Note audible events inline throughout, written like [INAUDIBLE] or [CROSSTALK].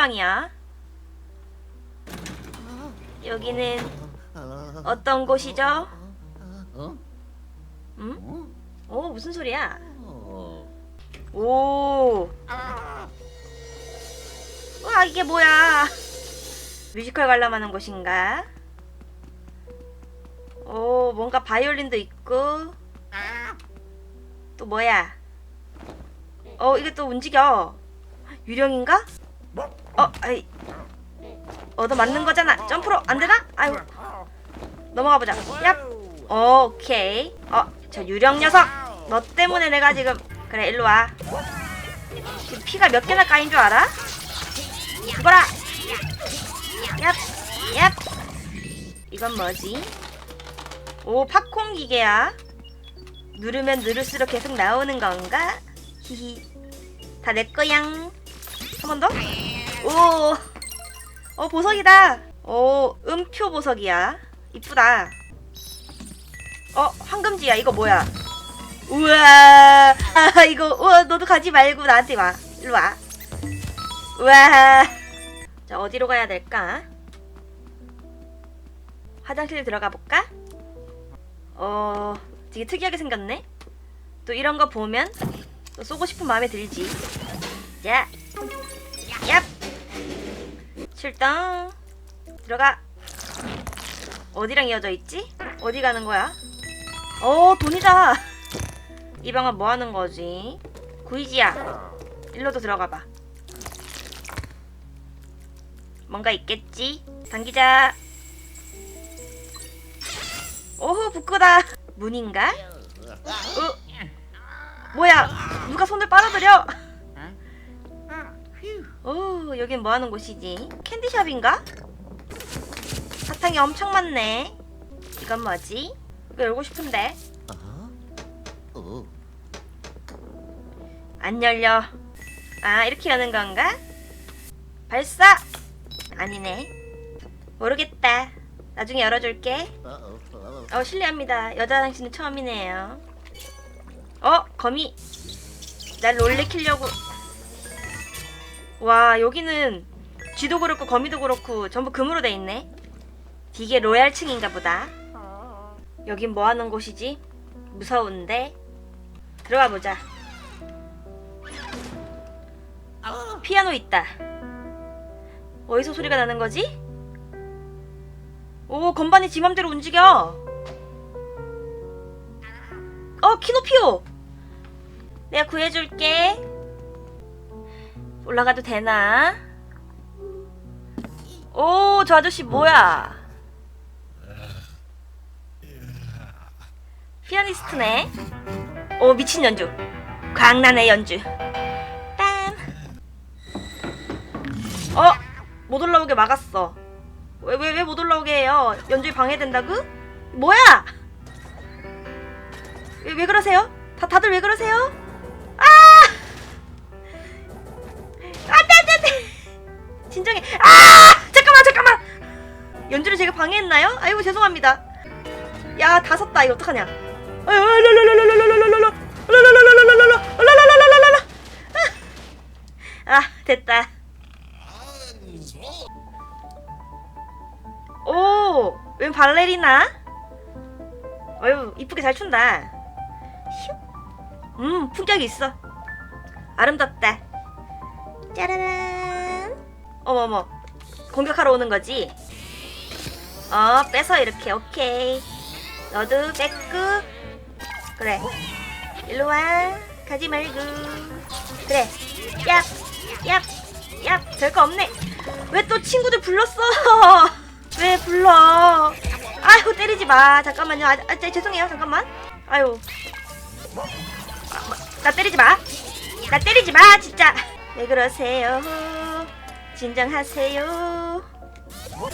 모양이야? 여기는 어떤 곳이죠? 어? 응? 어? 오 무슨 소리야? 어. 오. 와 이게 뭐야? 뮤지컬 관람하는 곳인가? 오 뭔가 바이올린도 있고 또 뭐야? 어 이게 또 움직여. 유령인가? 어 아이 얻어 맞는 거잖아. 점프로 안 되나? 아유 넘어가 보자. 얍. 오케이. 어 저 유령 녀석. 너 때문에 내가 지금 그래 일로 와. 지금 피가 몇 개나 까인 줄 알아? 죽어라. 얍. 얍. 이건 뭐지? 오 팝콘 기계야. 누르면 누를수록 계속 나오는 건가? 히히. 다 내 거양. 한 번 더? 오. 어 보석이다. 오 음표 보석이야. 이쁘다. 어 황금지야 이거 뭐야? 우와 아 [LAUGHS] 이거 우와 너도 가지 말고 나한테 와 일로 와. 우와. 자 어디로 가야 될까? 화장실 들어가 볼까? 어 되게 특이하게 생겼네. 또 이런 거 보면 또 쏘고 싶은 마음에 들지. 자, 얍. 출동. 들어가. 어디랑 이어져 있지? 어디 가는 거야? 어, 돈이다. [LAUGHS] 이 방은 뭐 하는 거지? 구이지야. 일로도 들어가 봐. 뭔가 있겠지? 당기자. 오호, 북구다. 문인가? 어? 뭐야? 누가 손을 빨아들여? 오, 여긴 뭐 하는 곳이지? 캔디샵인가? 사탕이 엄청 많네. 이건 뭐지? 이거 열고 싶은데. 어? 어. 안 열려. 아, 이렇게 여는 건가? 발사! 아니네. 모르겠다. 나중에 열어줄게. 어. 어. 어, 실례합니다. 여자 당신은 처음이네요. 어, 거미. 날 놀래키려고. 와, 여기는 쥐도 그렇고 거미도 그렇고 전부 금으로 돼 있네. 되게 로얄층인가 보다. 여긴 뭐 하는 곳이지? 무서운데. 들어가 보자. 피아노 있다. 어디서 소리가 나는 거지? 오, 건반이 지 맘대로 움직여. 어, 키노피오. 내가 구해줄게. 올라가도 되나? 오, 저 아저씨 뭐야? 피아니스트네. 오, 미친 연주. 광란의 연주. 빰. 어, 못 올라오게 막았어. 왜 왜 왜 못 올라오게 해요? 연주에 방해된다고? 뭐야? 왜, 왜 그러세요? 다 다들 왜 그러세요? 진정해. 아! 잠깐만, 잠깐만. 연주를 제가 방해했나요? 아이고 죄송합니다. 야, 다 섰다. 이거 어떡하냐? 아, 됐다. 오, 웬 발레리나? 어유, 이쁘게 잘 춘다. 음, 품격이 있어. 아름답다. 짜라란. 어머머, 공격하러 오는 거지? 어, 빼서 이렇게, 오케이. 너도 뺏고. 그래. 일로 와. 가지 말고. 그래. 얍, 얍, 얍. 별거 없네. 왜 또 친구들 불렀어? [LAUGHS] 왜 불러? 아유 때리지 마. 잠깐만요. 아, 아 자, 죄송해요. 잠깐만. 아유. 아, 뭐, 나 때리지 마. 나 때리지 마. 진짜. 왜 그러세요? 진정하세요. 얍.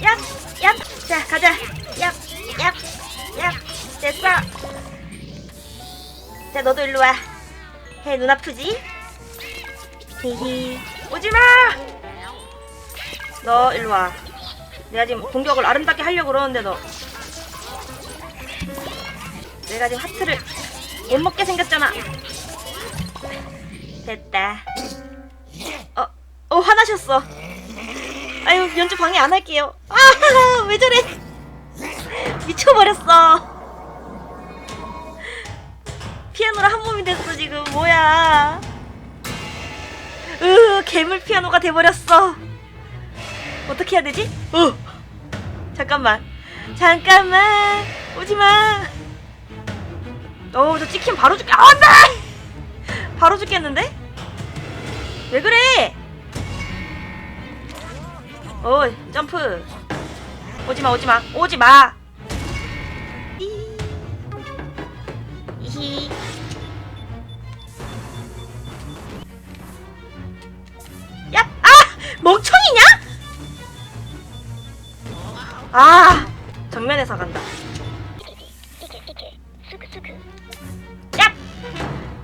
얍. 얍. 자 가자. 얍. 얍. 얍. 됐어. 자 너도 일로 와. 해 눈 아프지? 히히. 오지 마. 너 일로 와. 내가 지금 공격을 아름답게 하려고 그러는데 너. 내가 지금 하트를 못 먹게 생겼잖아. 됐다. 어, 오, 화나셨어. 아유 연주 방해 안 할게요. 아 [LAUGHS] 왜 저래? 미쳐버렸어. 피아노랑 한 몸이 됐어 지금 뭐야? 으 괴물 피아노가 돼버렸어. 어떻게 해야 되지? 어 잠깐만 잠깐만 오지마. 어저 찍히면 바로 죽게. 아 안돼! 바로 죽겠는데? 왜 그래? 어 점프. 오지마 오지마 오지마. 이. 이히. 야! 아! 멍청이냐? 아! 정면에서 간다. 야!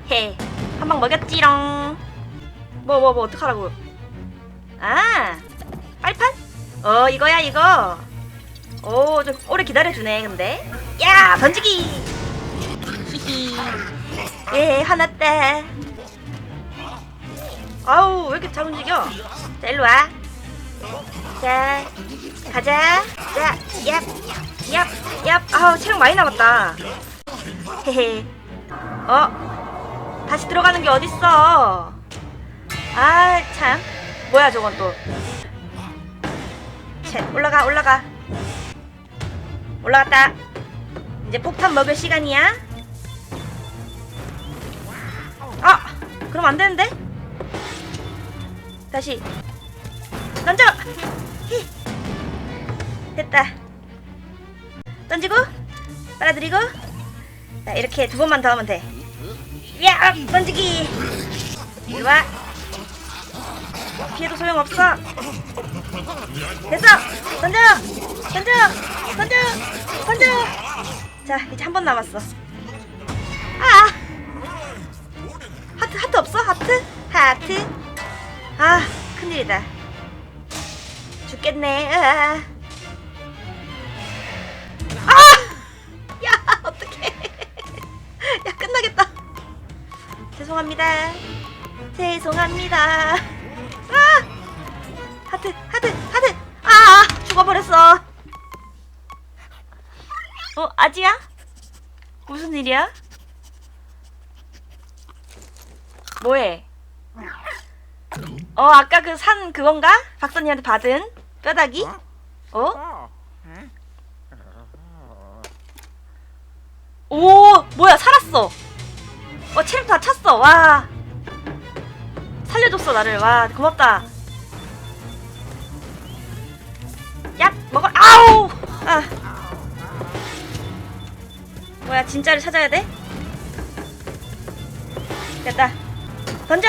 해. 한방 먹였지롱. 뭐, 뭐, 뭐, 어떡하라고. 아! 빨판? 어, 이거야, 이거. 오, 좀 오래 기다려주네, 근데. 야! 던지기! [LAUGHS] 예, 화났다. 아우, 왜 이렇게 잘 움직여? 자, 일로 와. 자, 가자. 자, 얍, 얍, 얍. 아우, 체력 많이 남았다. 헤헤. 어? 다시 들어가는 게 어딨어? 아, 참. 뭐야, 저건 또. 쳇, 올라가, 올라가. 올라갔다. 이제 폭탄 먹을 시간이야. 아, 그럼 안 되는데? 다시 던져. 히. 됐다. 던지고 빨아들이고. 자 이렇게 두 번만 더 하면 돼. 야, 던지기. 이리 와. 피해도 소용없어. 됐어. 던져. 던져. 던져. 던져. 자 이제 한 번 남았어. 아. 하트 하트 없어? 하트? 하트? 아 큰일이다 죽겠네 아, 아! 야 어떡해 야 끝나겠다 죄송합니다 죄송합니다 어 아지야? 무슨 일이야? 뭐해? 어 아까 그 산 그건가? 박사님한테 받은 뼈다귀? 어? 오 뭐야 살았어 어 체력 다 찼어 와 살려줬어 나를 와 고맙다 야 먹어 아우 아 뭐야 진짜를 찾아야 돼? 됐다 던져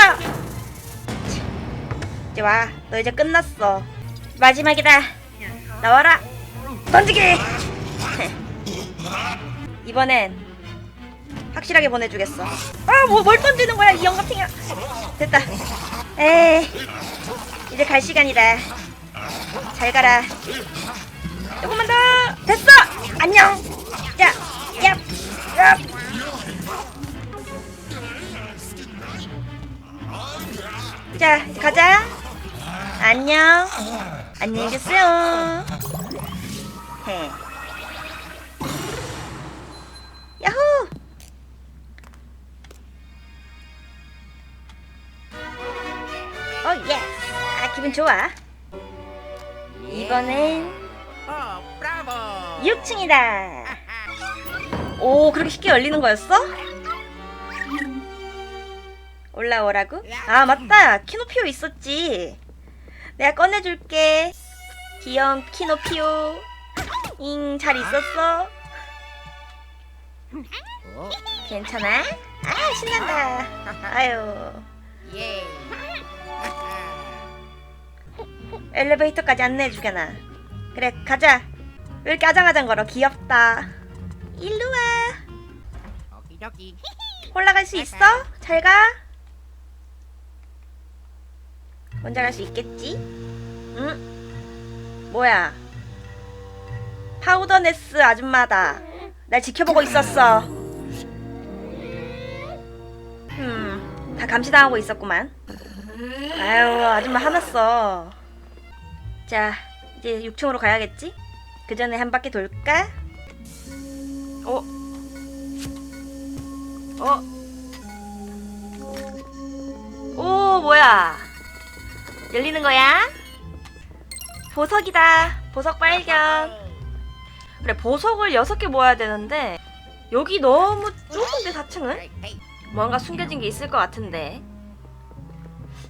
이제 와. 너 이제 끝났어. 마지막이다. 나와라. 던지기. [LAUGHS] 이번엔 확실하게 보내주겠어. 아, 뭐뭘 던지는 거야 이 영감탱이야. 됐다. 에이, 이제 갈 시간이다. 잘 가라. 조금만 더. 됐어. 안녕. 자, 이제 가자. 안녕. 안녕히 계세요. 해. 야호! 어, 예. 아, 기분 좋아. 이번엔 Oh, bravo! 6층이다. 오, 그렇게 쉽게 열리는 거였어? 올라오라고? 아, 맞다. 키노피오 있었지. 내가 꺼내줄게. 귀여운 키노피오. 잉, 잘 있었어? 어? 괜찮아? 아, 신난다. 아유. 엘리베이터까지 안내해주게나. 그래, 가자. 왜 이렇게 아장아장 걸어? 귀엽다. 일로 와. Dokie. 올라갈 수 있어? 잘 가. 혼자 갈수 있겠지? 응? 뭐야? 파우더네스 아줌마다. 날 지켜보고 있었어. 음, 다 감시당하고 있었구만. 아유 아줌마 화났어 자 이제 6층으로 가야겠지? 그 전에 한 바퀴 돌까? 어? 어? 오 뭐야 열리는 거야? 보석이다 보석 발견 그래 보석을 6개 모아야 되는데 여기 너무 좁은데 4층은? 뭔가 숨겨진 게 있을 것 같은데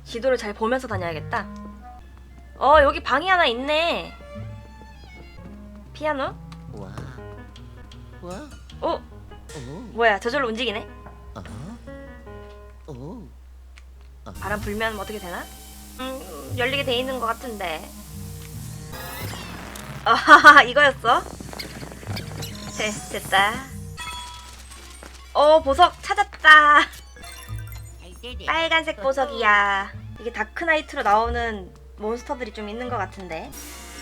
지도를 잘 보면서 다녀야겠다 어 여기 방이 하나 있네 피아노? 와. 와. 어? 오. 뭐야 저절로 움직이네 아. 오. 바람 불면 어떻게 되나? 음 열리게 돼 있는 것 같은데 아 이거였어? 네 됐다 어 보석 찾았다. 빨간색 보석이야. 이게 다크나이트로 나오는 몬스터들이 좀 있는 것 같은데.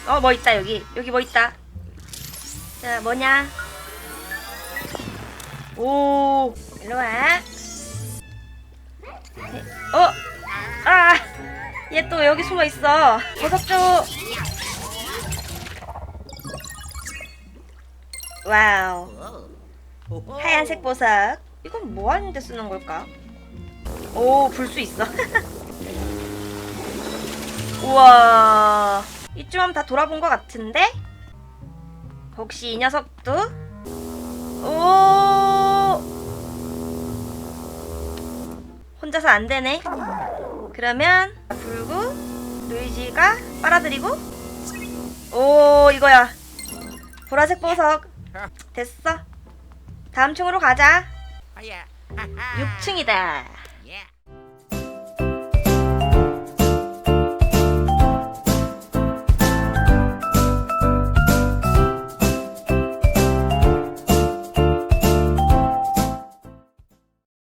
어, 뭐 있다, 여기. 여기 뭐 있다. 자, 뭐냐? 오, 일로 와. 네, 어, 아, 얘 또 여기 숨어 있어. 보석 줘. 와우. 오. 하얀색 보석. 이건 뭐 하는데 쓰는 걸까? 오, 불 수 있어. [LAUGHS] 우와. 이쯤 하면 다 돌아본 것 같은데? 혹시 이 녀석도? 오. 혼자서 안 되네. 그러면 불고 루이지가 빨아들이고 오 이거야 보라색 보석 됐어 다음 층으로 가자 Oh, yeah. 6층이다 Yeah.